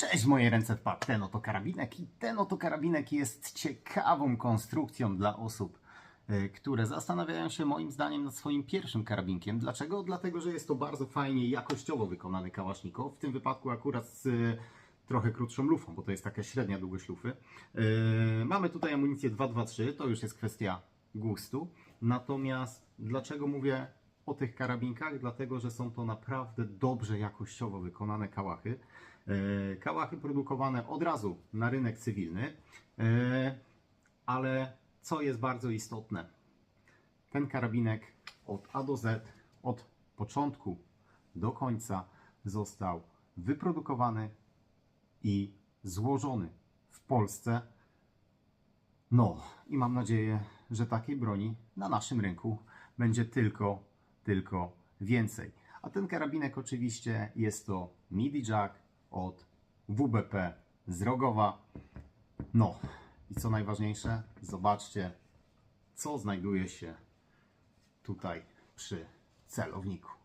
Cześć, w moje ręce wpadł ten oto karabinek i ten oto karabinek jest ciekawą konstrukcją dla osób, y, które zastanawiają się moim zdaniem nad swoim pierwszym karabinkiem. Dlaczego? Dlatego, że jest to bardzo fajnie jakościowo wykonany kałasznikow. W tym wypadku akurat z y, trochę krótszą lufą, bo to jest taka średnia długość lufy. Yy, Mamy tutaj amunicję 223, to już jest kwestia gustu. Natomiast dlaczego mówię o tych karabinkach? Dlatego, że są to naprawdę dobrze jakościowo wykonane kałachy. Yy, Kałachy produkowane od razu na rynek cywilny, Yy, ale co jest bardzo istotne, ten karabinek od A do Z, od początku do końca został wyprodukowany i złożony w Polsce. No i mam nadzieję, że takiej broni na naszym rynku będzie tylko, tylko więcej. A ten karabinek oczywiście jest to MIDI Jack od WBP z Rogowa. No i co najważniejsze, zobaczcie, co znajduje się tutaj przy celowniku.